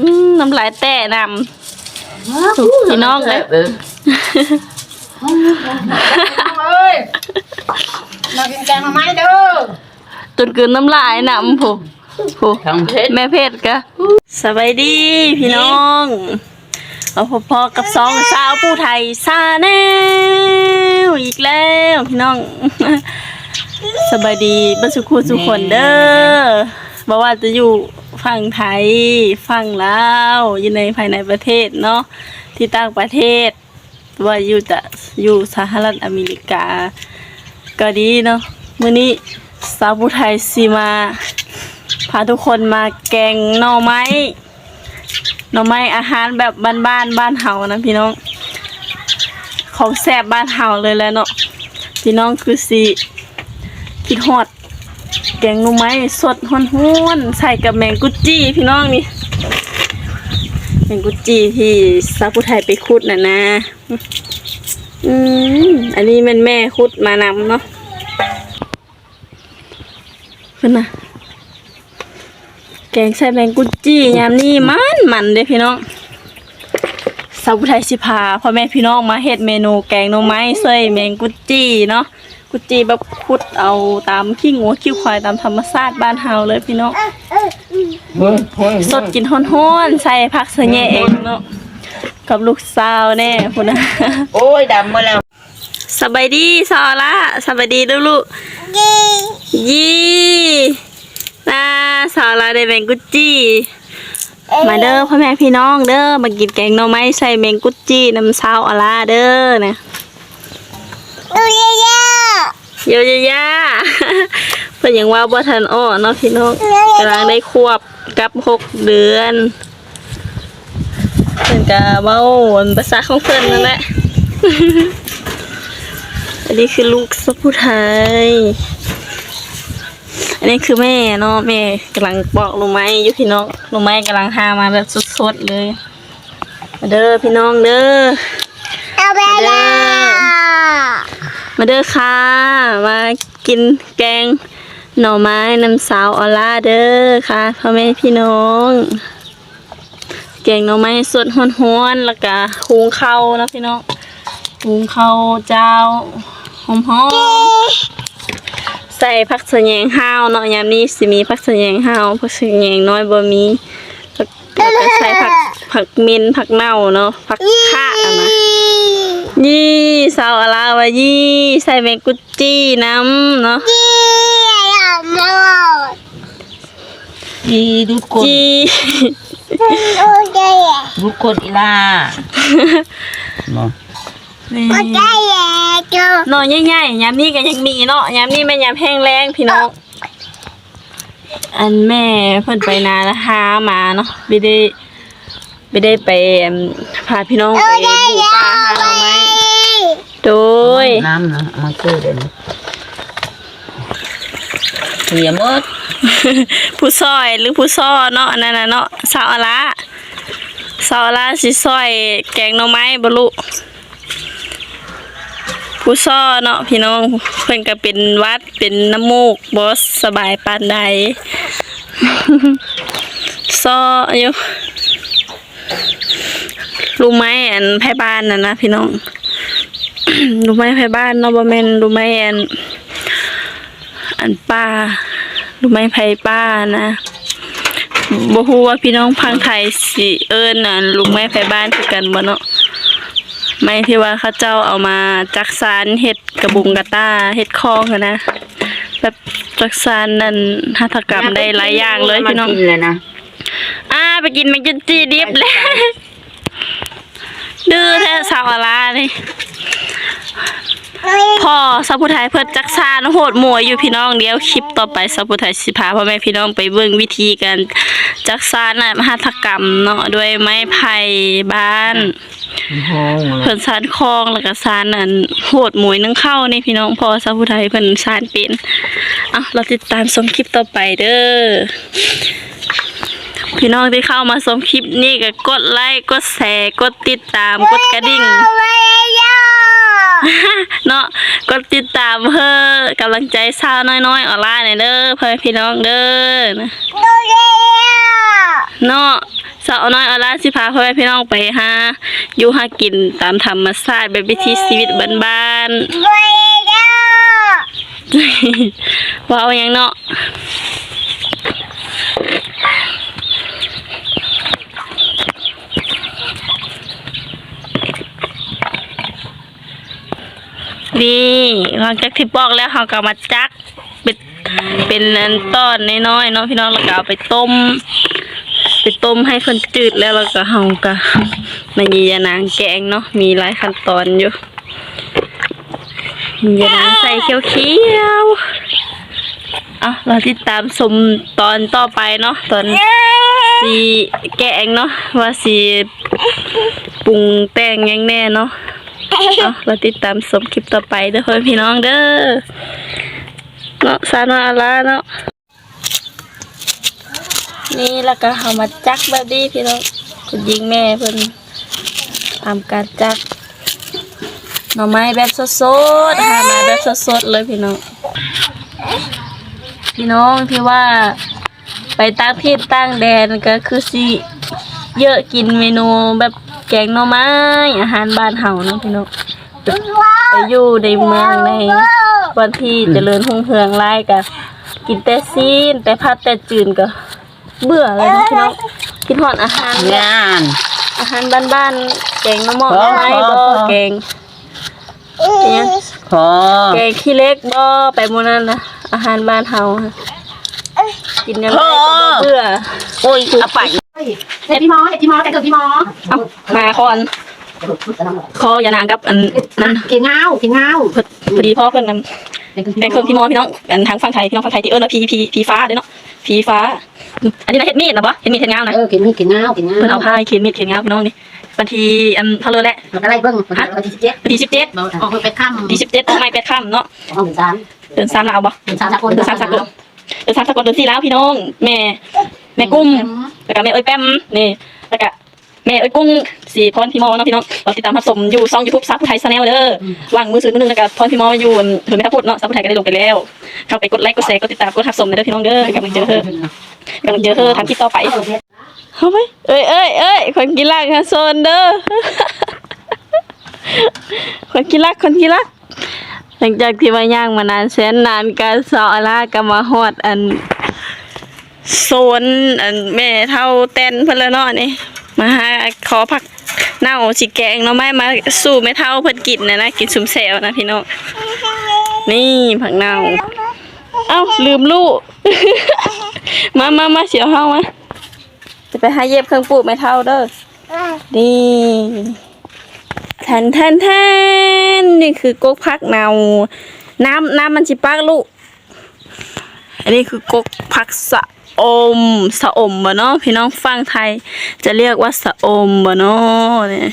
อืมน้ำลายแตะนำพี่น้องเลยเออเอ้ยมากินแกงมาไหมเด้อจนเกินน้ำลายนำผู้ผู้ทางเพชรแม่เพชรกะสบายดีพี่น้องเอาพอๆกับสองสาวผู้ไทยซาแนวอีกแล้วพี่น้องสบายดีบัสุขุสุขคนเด้อบอกว่าจะอยู่ ฝั่งไทยฝั่งลาวอยู่ในภายในประเทศเนาะที่ต่างประเทศ ว่าอยู่จะอยู่สหรัฐอเมริกา ก็ดีเนาะมื้อนี้สาวผู้ไทยสิมา พาทุกคนมาแกงหน่อไม้หน่อไม้อาหารแบบบ้านๆบ้านเฮานะพี่น้อง ของแซ่บบ้านเฮาเลยแหล้วเนาะพี่น้องคือสิคิดฮอด แกงหน่ไม้สดฮ้อนๆใส่กับแมงกุจี้พี่น้องนี่แมงกุจี้ที่สาวผู้ไทยไปขุดน่ะนะอืมอันนี้ม่นแม่ขุดมานำเนาะขึ้นนะแกงใส่แมงกุจี้ยามนี้มันมันเด้พี่น้องสาวผู้ไทยสิพาพ่อแม่พี่น้องมาเฮ็ดเมนูแกงหน่อไม้ใส่แมงกุจี้เนาะ กุดจี้แบบขุดเอาตามขี้งัวขี้ควายตามธรรมชาติบ้านเฮาเลยพี่น้องเฮ้ยเฮ้ยสดกินฮ้อนๆใส่ผักเสะแหน่เองเนาะกับลูกสาวแน่พุ่นนะโอ้ยดำมาแล้วสบายดีซอละสบายดีลูกลูกยี่น่าสาวละได้แมงกุดจี้มาเด้อพ่อแม่พี่น้องเด้อมากินแกงหน่อไม้ใส่แมงกุดจี้น้ำซาวอะลาเด้อนะ โยยะยะเพิ่นยังว่าบ่ทันอ้อเนาะพี่น้องกำลังได้ควบกับหกเดือนเพิ่นก็เว้าภาษาของเพิ่นนั่นแหละอันนี้คือลูกสะพุไทย อันนี้คือแม่เนาะแม่กำลังปอกลูกไม้อยู่พี่น้องลูกไม้กำลังหามาแบบสดๆเลยมาเด้อพี่น้องเด้อมาเด้อ มาเด้อค่ะ มากินแกงหน่อไม้น้ำสาวออล่าเด้อค่ะพ่อแม่พี่น้อง แกงหน่อไม้สดฮ้อนๆแล้วก็หุงข้าวนะพี่น้องหุงข้าวเจ้าหอมๆใส่ผักสะแยงห้าวเนาะยามนี้สิมีผักสะแยงห้าวผักสะแยงน้อยบ่มีแล้วก็ใส่ผักผักเมนผักเน่าเนาะผักข่าอะนะ ยี่สาวอะไรวะยี่ใส่แมงกุดจี้น้ำเนาะดีดูคนจี้ดูคนอีลาเนาะนี่เนาะใหญ่ๆยามนี้ก็ยังมีเนาะยามนี้แม่ยามแห้งแล้งพี่น้องอันแม่เพิ่นไปนาแล้วหามาเนาะไม่ได้ ไม่ได้ไปอั่นพาพี่น้องไปบุกป่าหาหน่อไม้โดยน้ำนะเอามาเกลือเดี๋ยวนี้เสียหมดผู้ซอยหรือผู้ซ้อเนาะอันนั้นน่ะเนาะสาวอะละสาวอะละสิซอยแกงหน่อไม้บ่ลูกผู้ซ้อเนาะพี่น้องเพิ่นก็เป็นหวัดเป็นน้ำมูกบ่สบายปานใดซ้ออยู่ รู้ไหมอันไผบ้านน่ะนะพี่น้องรู้ไหมไผบ้านเนาะบ่แม่นรู้ไหมอัน อันป้ารู้ไหมไผป้านะบ่ฮู้ว่าพี่น้องพังไทยสิเอิ้นน่ะลุงไม้ไผบ้านคือกันบ่เนาะไม้ที่ว่าเขาเจ้าเอามาจักสารเฮ็ดกระบุงกระต้าเฮ็ดคองอะนะแบบจักสารนั่นหัตถกรรมได้หลายอย่างเลยพี่น้องมากินเลยนะอ่าไปกินแมงจุนจีดิบเลย ดื้อแท้สาวอาลานี่พ่อสัพพุไทยเพิ่นจักซานโหดหมวยอยู่พี่น้องเดียวคลิปต่อไปสัพพุไทยสิพาพ่อแม่พี่น้องไปเบิ่งวิธีการจักซานน่ะมหัตถกรรมเนาะด้วยไม้ไผ่บ้านเพิ่นซานคลองแล้วก็ซานนั่นโหดหมวยนึงเข้านี่พี่น้องพ่อสัพพุไทยเพิ่นซานเป็นอะเราติดตามชมคลิปต่อไปเด้อ พี่น้องที่เข้ามาชมคลิปนี้ก็กดไลค์กดแชร์กดติดตามกดกระดิ่งเนาะกดติดตามเพื่อกำลังใจสาวน้อยๆออนไลน์หน่อยเด้อเพื่อนพี่น้องเด้อนะเนาะสาวน้อยเอาล่าสิพาพ่อแม่พี่น้องไปหาอยู่หากินตามธรรมชาติแบบวิถีชีวิตบ้านๆว้าวยังเนาะ นี่หลังจากที่ปอกแล้วเขาก็มาจัก เป็นเป็นอันต้อนน้อยๆเนาะพี่น้องแล้วก็เอาไปต้ม ไปต้มให้เพิ่นจืดแล้วแล้วก็เฮาก็มายียานางแกงเนาะมีหลายขั้นตอนอยู่มียานางใส่เขียวเขียวๆอะเราติดตามชมตอนต่อไปเนาะตอนสีแกงเนาะว่าสีปรุงแต่งหยังแน่เนาะ เอาเราติดตามชมคลิปต่อไปเด้อพ่อพี่น้องเด้อเนาะสานอาลาเนาะนี่แล้วก็เอามาจักแบบนี้พี่น้องคุณยิงแม่เพิ่นทำการจักหน่อไม้แบบสดๆหามาแบบสดๆเลยพี่น้องพี่น้องที่ว่าไปตั้งที่ตั้งแดนก็คือสิเยอะกินเมนูแบบ แกงหน่อไม้ อาหารบ้านเฮาเนาะพี่น้องไปอยู่ในเมืองในวันที่เจริญรุ่งเรืองไล่ก็กินแต่ซีนแต่พัดแต่จืนก็เบื่อเลยนะพี่น้องคิดฮอดอาหารแบบงาน อาหารบ้านๆแกงมะม่วงพอไม้พอบ่พอแกงเนี่ยพอแกงขี้เล็กบ่ไปหมื้นั้นนะอาหารบ้านเฮาอะกินยังไงก็บ่เบื่อโอ้ยเอาไป เห็ดพี่หมอเห็ดพี่หมอแกงเกิดพี่หมอเอ้ามาคอนคออย่านางกับอันนั้นเก่งเงาเก่งเงาเพิ่นพอดีพ่อเพิ่นนำเป็นคนพี่มอพี่น้องอันทางฝั่งไทยพี่น้องฝั่งไทยที่เอิ้นว่าพีพีพีฟ้าเด้อเนาะพีฟ้า อันนี้นะเฮ็ดมีดนะบ่เฮ็ดมีดเฮ็ดงาวนะเออเก่งมีเก่งเงาเก่งเงาเพิ่นเอาผ้าเขียนมีดเขียนงาวพี่น้องนี่วันที่อันเท่าเลยแหละมันอะไรเบิ้งวันที่สิบเจ็ดวันที่สิบเจ็ดออกไปค่ำที่สิบเจ็ดออกไม่เป็ดค่ำเนาะออกสามเดือนสามแล้วเอาบ่สามสากลเดือนสามสากลเดือนสามสากลเดือนสี่แล้วพี่น้องแม่ แม่กุ้มแล้วก็แม่เอ้ยแป้มนี่แล้วก็แม่เอ้ยกุ้งสี่พรพี่มอเนาะพี่น้องเราติดตามรับชมอยู่ช่องยูทูบซับผู้ไทยชาแนลเด้อวางมือถือมือหนึงแล้วก็พรพี่มออยู่ถือไม่ทับพูดเนาะซับผู้ไทยก็ได้ลงไปแล้ว เข้าไปกดไลค์กดแชร์กดติดตามกดทับชมเด้อพี่น้องเด้อกำลังเจอเธอกำลังเจอเธอทำคลิปต่อไปเอาไปเอ้ยเอ้ยเอ้ยคนกีฬาค่ะโซนเด้อคนกีฬาคนกีฬาหลังจากที่มาย่างมานานแสนนานก็สาวอาลาก็มาฮอดอัน โซนแม่เท่าเต้นเพิ่นล้วเนาะนี่มาหาขอผักเน่าสิแกงเนาะไม่มาสู่แม่เท่าเพิ่อนกินนะนะกินซุมแซวนะพี่น้องนี่ผักเน่าเอ้าลืมลูก มามามาเสียวเฮามาจะไปหาเย็บเครื่องปลูกแม่เท่าเด้อนี่แทนแทนแทนนี่คือกกพักเนาน้ำน้ำมันจิปักลูกอันนี้คือกกผักสะ อม สะอมบ่เนาะพี่น้องฟังไทย จะเรียกว่าสะอมบ่เนาะเนี่ย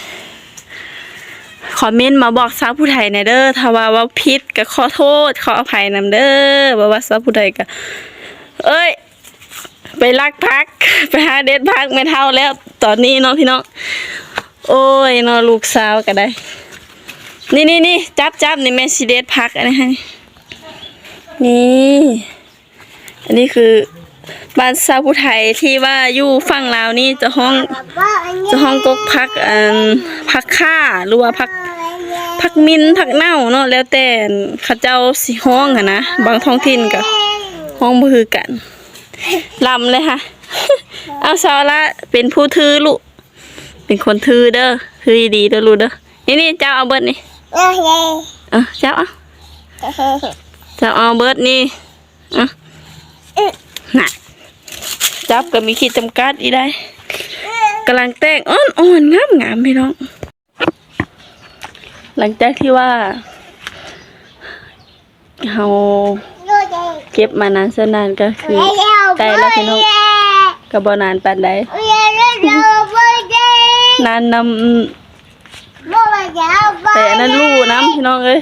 คอมเมนต์มาบอกสาวผู้ไทยในเด้อถ้าว่าว่าผิดก็ขอโทษ ขออภัยนำเด้อว่ว่าสาวผู้ไทยก็เอ้ย ไปลักพัก ไปหาเด็ดพักไม่เท่าแล้ว ตอนนี้เนาะพี่น้องโอ้ยเนาะลูกสาวก็ได้ นี่นี่นี่จับจับนี่แม่สิเด็ดพักอันนี้ให้นี่ อันนี้คือ บ้านซาวผู้ไทยที่ว่าอยู่ฝั่งลาวนี่จะห้องจะห้องกกพักอันพักค่าหรือว่าพักพักมินพักเน่าเนาะแล้วแต่เขาเจ้าสิห้องอะนะบางท้องถิ่นก็ห้องบ่คือกันลำเลยค่ะ เอาซาละเป็นผู้ถือลูกเป็นคนถือเด้อถือดีๆเด้อลูกเด้อนี่นี่เจ้าเอาเบิดนี่เออเจ้าเอาเจ้าเอาเบิดนี่อะ น่ะ จับก็มีขีดจำกัดอีได้กำลังแต่งอ่อนอ่อนงามงามพี่น้อง หลังจากที่ว่าเราเก็บมานานเส้นนานก็คือใกล้แล้วพี่น้องก็บ่นานปานใดนานนำแต่อันนั้นลู่น้ำพี่น้องเอ้ย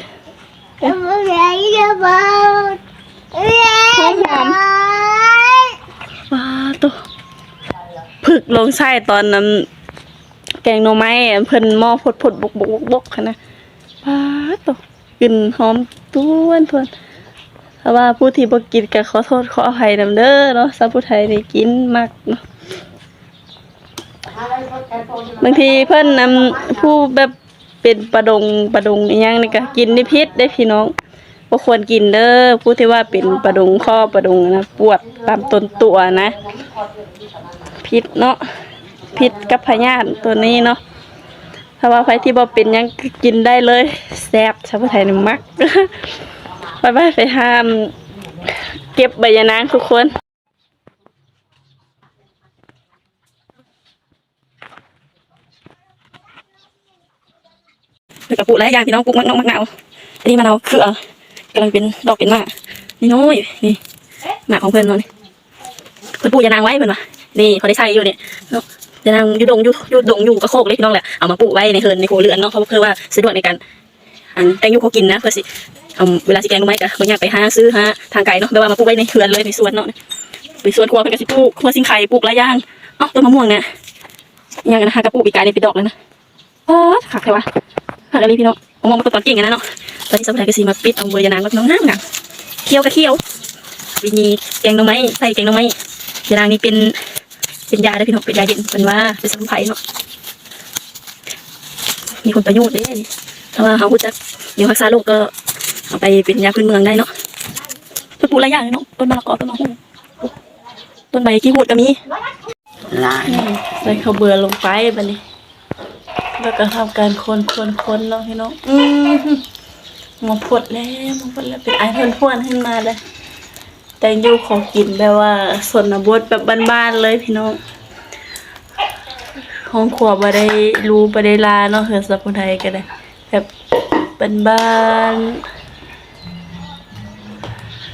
ว้าตัวึกลงไส้ตอนนั้นแกงหน่อไม้เพิ่นหม้อพดพดบกบกบกบกค่ะนะว้าตัวกลิ่นหอมต้วนทวนถ้าะว่าผู้ที่บ่กินก็ขอโทษขออภัยนำเด้อเนาะสำหรับผู้ไทยนี่กินมากเนาะบางทีเพิ่นนำผู้แบบเป็นประดงประดงอีหยังนี่ก็กินได้พิษได้พี่น้องบ่ควรกินเด้อผู้ที่ว่าเป็นประดงข้อประดงนะปวดตามต้นตัวนะ พิษเนาะพิษกับพยาธิตัวนี้เนาะถ้าว่าใครที่บ่เป็นยังกินได้เลยแซ่บชาวไทยนี่มักไปไปไปหาม เก็บใบยะนางทุกคนแล้วก็ปลูกหลายอย่างพี่น้องปลูกมักน้องมักนาวอันนี้มะนาวเครือกำลังเป็นดอกเป็นหมากนี่น้อยนี่หมากของเพื่อนเนาะนี่ เพื่นปลูกยานางไว้เพื่อนวะนี่เขาได้ใช้อยู่เนี่ยเนาะยานางอยู่ดงอยู่อยู่ดงอยู่กระโคกเลยพี่น้องแหละเอามาปลูกไว้ในเฮิร์นในโคเรือนเนาะเขาเพื่อว่าสะดวกในการอันแตงอยูเขากินนะเพื่อสิเอาเวลาสิแกงรู้ไหมก็บางอย่างไปหาซื้อหาทางไกลเนาะแบบว่ามาปลูกไว้ในเฮือนเลยในสวนเนาะไปสวนครัวเพื่นก็สิปลูกครัวสิงไข่ปลูกหลายอย่างอ้าต้นมะม่วงเนี่ยยังนะคะกระปลูกอีกายเลยไปดอกแล้วนะอ๋อขักเลยวะค่ะแล้วนี่พี่น้องมองมาตอนเก่งนะเนาะตอนที่สมุนไพรกสีมาปิดเอาเบอร์ยานางแล้วพี่น้องงามงามเคี้ยวกับเคี้ยววินีแกงน่องไม้ใส่แกงน่องไม้ ยานางนี่เป็นเป็นยาได้อพี่น้องเป็นยาเย็นเป็นว่าเป็นสมุนไพรเนาะมีคนประโยชน์เด้ถ้าว่าเขาพูดจักเดี๋ยวรักษาโรคก็เอาไปเป็นยาพื้นเมืองได้เนาะต้นปลูกหลายอย่างเลยเนาะต้นมะละกอต้นมะฮุ่งต้นใบขี้หูดก็มีหลายใส่ข้าวเบื่อลงไปบัดนี้ แล้วก็ทำการคนคนคนเนาะพี่น้องอืมหมาพดแล้วหมาพดแล้วเป็นไอเพิ่นพ่วนขึ้นมาเลย แต่งอยู่ของกินแบบว่าส่วนบทแบบบ้านๆเลยพี่น้องห้องครัวบ่ได้รู้บ่ได้ลาเนาะเฮือนสัพพุไทยก็ได้แบบบ้าน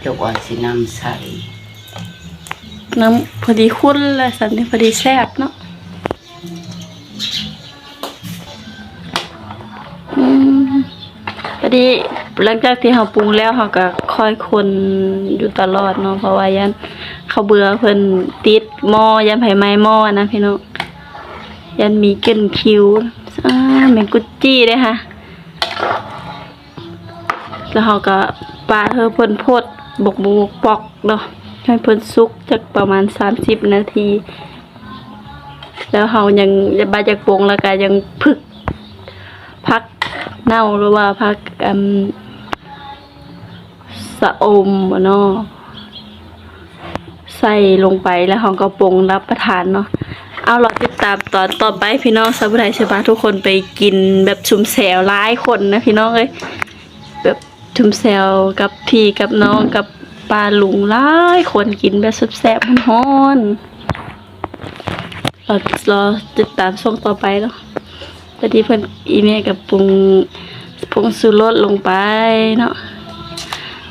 เจ้าว่าสินำใส่ๆน้ำพอดีคุ้นและสันนี่พอดีแซ่บเนาะ พอดีหลังจากที่เราปรุงแล้วเราก็ค่อยคนอยู่ตลอดเนาะเพราะว่ายันเขาเบื่อเพิ่นติดหม้อยันไผไม้หม้อนะพี่น้องยันมีเกินคิวอ่าแมงกุจี้เด้อค่ะ แล้วเขาก็ปาเธอเพิ่นพดบกบูกปอกเนาะให้เพิ่นสุกจักประมาณ30นาที แล้วเขายังบาจากปรุงแล้วก็ยังพึกพัก เน่าหรือว่าพักอืมสะอมเนาะใส่ลงไปแล้วเราก็ปรุงรับประทานเนาะเอาเราติดตามตอนต่อไปพี่น้องสบายสบาทุกคนไปกินแบบชุมแซวหลายคนนะพี่น้องเอ้ยแบบชุมแซวกับพี่กับน้องกับป้าลุงหลายคนกินแบบแซ่บๆฮ้อนเรารอติดตามช่วงต่อไปเนาะ พอนที่เพิ่นอีเมกับปรุงปรุงสูรสลงไปเนาะ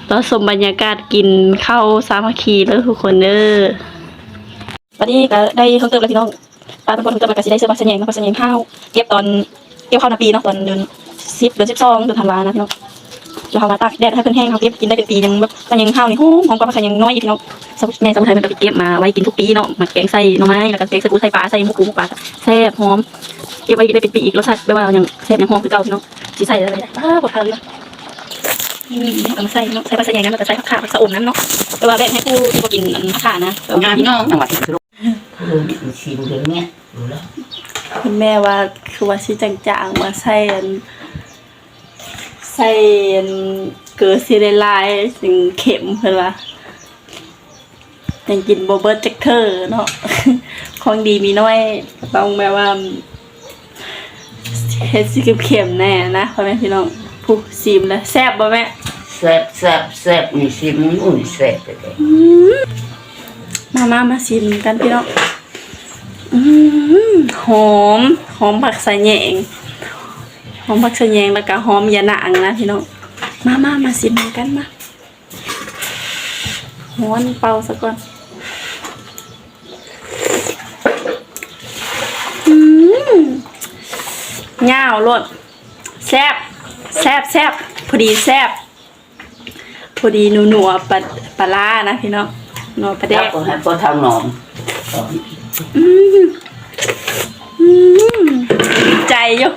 แล้วสมบรรยากาศกินข้าวสามัคคีแล้วทุกคนเด้อวันนี้ก็ได้เพิ่มเติมแล้วพี่น้องปลาเป็นคนเพิ่มเติมแล้วก็สิได้เสื้อผ้าเสยงเนาะผ้าเสยงข้าวเก็บตอนเก็บข้าวนาปีเนาะตอนเดือนสิบเดือนสิบสองเดือนธันวานะพี่น้อง แล้วเขามาตากแดดให้เพิ่นแห้งเขาเก็บกินได้เป็นปียังแบบมันยังข้าวนี่หอมหอมกว่ามันยังน้อยอีกพี่น้องสมุนแม่สมุนไพรมันก็ไปเก็บมาไว้กินทุกปีเนาะมาแกงใส่หน่อไม้แล้วก็แกงใส่ปูใส่ปลาใส่หมูปูหมูปลาแซ่บหอมเก็บไว้ได้เป็นปีอีกรสชาติแบบว่าอย่างแซ่บอย่างหอมคือเก่าพี่น้องสีใส่อะไรได้อ้าวปวดขาเลยนะอืมเอามาใส่เนาะใส่ปลาใส่ใหญ่กันแต่ใส่ผักขาผักสะอมน้ำเนาะแต่ว่าแบ่งให้ผู้ที่บ่กินอันผักขานะแต่ว่งานพี่น้องจังหวัดสิงห์บุรีเออนี่ชิมเดี๋ยวนี้รู้แล้วคุณแม่ว่าคือว่าสิจางๆมาใส่อัน ใส่อันเกลือซีเรลายถึงเข็มเพิ่นว่ายังกินบ่เบิดจักเทอเนาะของดีมีน้อยต้องแบบว่าเฮ็ดสิเข็มๆแน่นะพ่อแม่พี่น้องผู้ซีมแล้วแซ่บบ่แม่แซ่บแซ่บแซ่บนี่ชิมอุ่นแซ่บเลยมามามาชิมกันพี่น้องอืมหอมหอมผักสะแหยง หอมผักสะแหยงแล้วก็หอมยะนางนะพี่น้องมามามาชิมกันมาฮ้อนเป่าซะก่อนอืมย่าวรสแซ่บแซ่บแซ่บพอดีแซ่บพอดีหนัวหนัวๆปลาปลาร้านะพี่น้องหนัวปลาแดแซ่บกก็ให้พอทางหนอมอืมอืมดีใจอยู่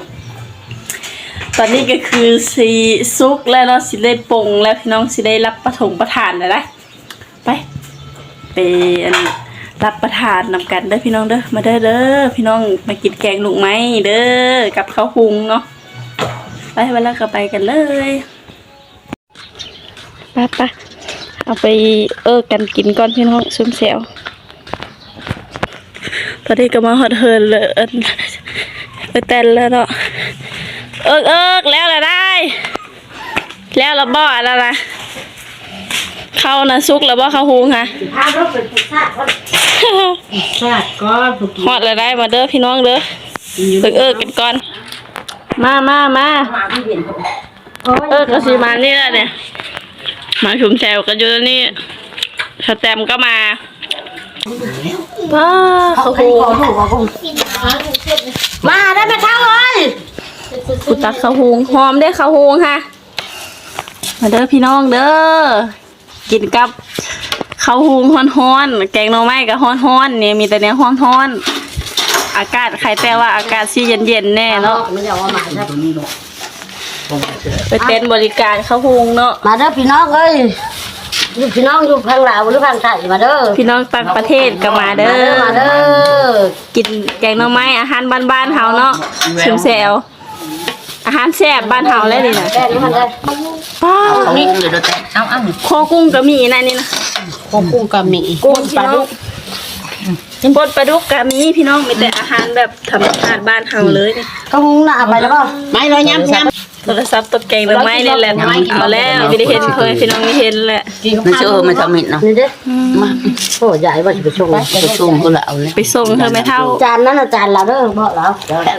ตอนนี้ก็คือสีซุกแล้วเนาะสิได้ปรุงแล้วพี่น้องสิได้รับประถงประทานแล้วนะไปไปอันรับประทานนำกันเด้อพี่น้องเด้อมาเด้อเด้อพี่น้องมากินแกงลูกไม้เด้อกับข้าวหุงเนาะไปเวลาก็ไปกันเลยไปไปเอาไปเอิกกันกินก่อนพี่น้องซุ่มแซวตอนนี้ก็มาฮอดเฮินเลยเอิ้นเอิ้นเต้นแล้วเนาะ เอิกเอิกแล้วละได้ แล้วละบ่อะไรนะเข้านะซุกแล้วบ่เข้าหุงค่ะชาติก็ถูกฮอดแล้วได้มาเด้อพี่น้องเด้อเอิกเอิกกันก่อน มามามาเอิกก็สิมานี่แหละเนี่ยมาชุมแซวกันอยู่แล้วนี่สแตมป์ก็มาว้าเขาหุงมาได้ไหมข้าวเลย กูตักเขาหุงหอมได้อเขาหุงค่ะ มาเด้อพี่น้องเด้อ กินกับข้าวหุงฮ้อนๆ แกงหน่อไม้กับฮ้อนๆเนี่ยมีแต่เนี้ยฮ้อนๆ อากาศใครแต่ว่าอากาศสิเย็นๆแน่เนาะไม่ได้ว่ามาเด้อไปเป็นบริการข้าวหุงเนาะ มาเด้อพี่น้องเอ้ยอยู่พี่น้องอยู่ทางลาวหรือทางไทยมาเด้อ พี่น้องต่างประเทศก็มาเด้มาอเด้อ มาเด้อ กินแกงหน่อไม้อาหารบ้านๆเฮาเนาะชิมแซว อาหารแซ่บบ้านเฮาแล้วนี่นะแค่นี้มันได้ป้าเขาหุงอยู่แล้วแต่เอาเอาคอกุ้งก็มีนะนี่นะโคกุ้งก็มีกุ้งปลาดุกปนปลาดุกก็มีพี่น้องมีแต่อาหารแบบธรรมชาติบ้านเฮาเลยนี่ก็หุงหน้าไปแล้วก็ไม่เราย้ำย้ โทรศัพท์ตกแกงหน่อไม้นี่แหละเอาแล้วไม่ได้เห็นเคยพี่น้องไม่เห็นแหละำมันเชื่อมันทำมิดเนาะนี่เด้อมาโอ้ใหญ่ว่าจะไปชงไปซุ่มก็แล้วเลยไปส่งเธอไม่เท่าจานนั้นจานเราเด้อเพราะเรา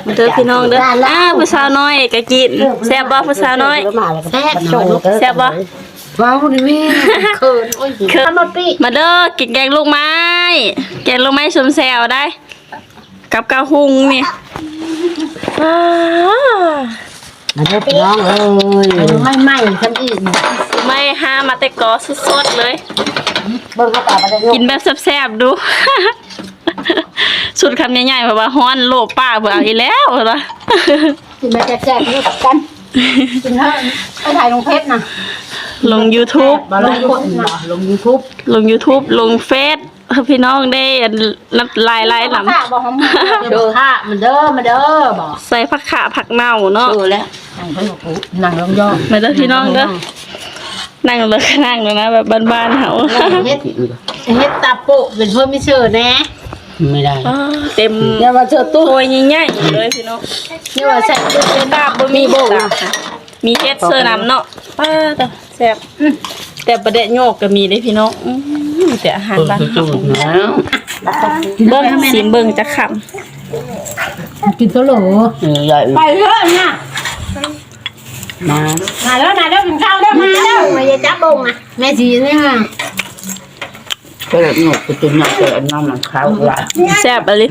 มาเด้อพี่น้องเด้ออ้าผู้สาวน้อยก็กินแซ่บบ่ผู้สาวน้อยแซ่บชงแซ่บบ่ว้าวนี่แม่เขินโอ้ยคือมาปีมาเด้อกินแกงลูกไม้แกงลูกไม้ชมแซวได้ กับกะหุงนี่ว้าว มาเด้อพี่น้องเอ้ยไม่ไม่ทำอีกไม่ห้ามาแต่กอสดๆเลย เบิ่งเขาตาไปได้กินแบบแซ่บๆดู สุดคำใหญ่ๆเพราะว่าฮ้อนโลบป้าเบื่ออีกแล้วเหรอกินแบบแซ่บๆนี่กันกินเถอะไปถ่ายลงเพจนะลง YouTube มาลงคนลงยูทูบลง YouTube ลงเฟซให้ พี่น้องได้นับลายลายหนข้าบอกหอมเด้อข้ามันเด้อมาเด้อบอกำใส่ผักขาผักเน่าเนาะเออแล้วนั่งลงย่อมาเด้อพี่น้องเด้อนั่งเลยนั่งเลยนะแบบบ้านๆเฮาเฮ็ดเฮ็ดตาโปะเป็นเพิ่มไม่เชื่อแน่ไม่ได้อ้าเต็มเดี๋ยวมาเชื่อตู้โอยใหญ่ๆเลยพี่น้องนี่ว่าแซ่บเป็นดาบบ่มีโบก มีเฮ็ดเสื้อน้ำเนาะป้าแต่แซ่บแต่ประเดะโยกก็มีได้พี่น้องอื้อมีแต่อาหารบ้าน จุ่เฮามแล้วเบิ่งสิเบิ่งจะขกินตัวโหลใหญ่ไปเถอะนะมามาแล้วมาแล้วกินข้าวแล้วมาแล้วมาอย่าจับบงนะแม่สีนี่ค่ะก็เลยหนุกไปจนหนักเลยน้ำมันข้าวละำแซ่บอะลิ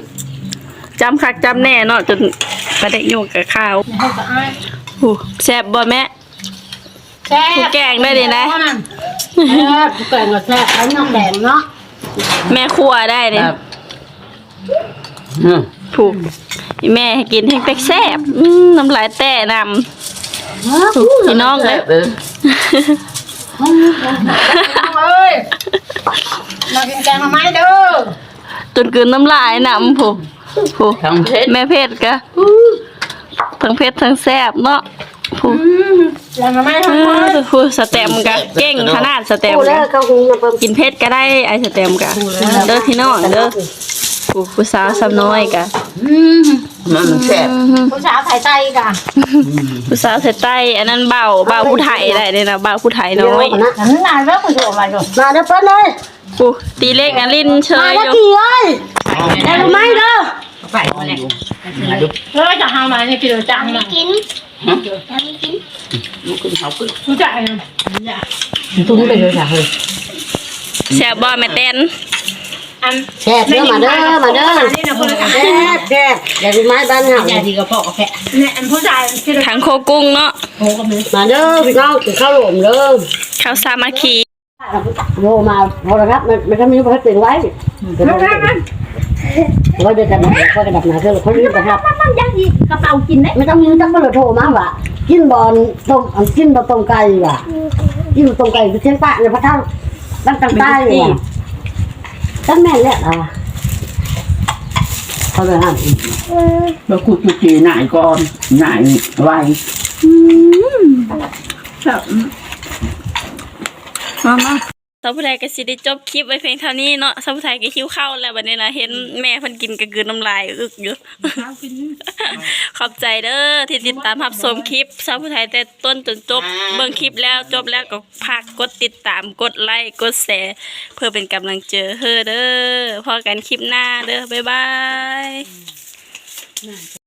จำคักจำแน่เนาะจนประเดะโยกกับข้าว โอ้แซ่บบ่แม่ แซ่บผู้แกงได้เลยนะ แซ่บผู้แกงก็แซ่บแล้วน้ำแดงเนาะแม่ครัวได้เนี่ยอืมถูกแม่ให้กินให้เป็กแซ่บอืมน้ำลายแต้นำพี่น้องเลย เออเอ้ยมากินแกงมาไหมเด้อจนกลืนน้ำลายนำผู้ผู้ทั้งเพชรแม่เพชรกะ ทั้งเพชรทั้งแซ่บเนาะผู้แกงมาไหมเออผู้สแตมกะเก่งขนาดสแตมกูแล้กะวเขาคงจะเพิ่มกินเพชรก็ได้ไอสแตมกะเด้อพี่น้องเด้อผู้ผู้สาวสาวน้อยกะมันแซ่บผู้สาวถ่ายใจกันผู้สาวเสใต้อันนั้นเบาเบาผู้ไทยได้เลยนะเบาผู้ไทยน้อยนะฉันนานแล้วกูจะมาอยู่มาเด้อเพิ่นเลยผู้ตีเลขนะลิ้นเชมายอแล้วยู่กี่เอ้ยแกงมาไหมเด้อ ไปมาเลยมาดูแล้วจะหามาเนี่ยกินจังนะกินลูกขึ้นเขาขึ้นรู้จักนะตุ้งไปเลยจ้ะเฮ้ยแซ่บบ่แม่เต้นอันแซ่บเด้อมาเด้อมาเด้อแซ่บแซ่บอย่าดูไม้บ้านเฮาใหญ่ดีกระเพาะกาแฟเนี่ยอันผู้ชายที่ทั้งโคกุ้งเนาะมาเด้อพี่น้องกินข้าวหลมเด้อข้าวสามัคคี โยมาโทรศัพท์มันมันก็มีพัดเป็นไว้ว่าจะกระดับก็กระดับหนาเธอเขาเรียกนะครับมันยังอีกกระเป๋ากินได้ไม่ต้องยืนจักก็เลยโทรมาว่ะกินบอลต้มกินบอลต้มไก่ว่ะกินต้มไก่ไปเชียงใต้เนี่ยพระเท่าบ้านต่างใต้ว่ะตั้งแม่นแหละอะเขาไปห้ามแล้วคุณจุจีหน่ายก่อนหน่ายไว้ครับ มามาสาวผู้ไทยก็สิได้จบคลิปไว้เพียงเท่านี้เนาะสาวผู้ไทยก็หิวข้าวแล้วบัดนี้นะเห็นแม่เพิ่นกินก็กลืนน้ำลายอึกอยู่ ขอบใจเด้อที่ติดตามรับชมคลิปสาวผู้ไทยแต่ต้นจนจบเบิ่งคลิปแล้วจบแล้วก็ฝากกดติดตามกดไลค์กดแชร์เพื่อเป็นกำลังใจเฮอเด้อพอกันคลิปหน้าเด้อบ๊ายบาย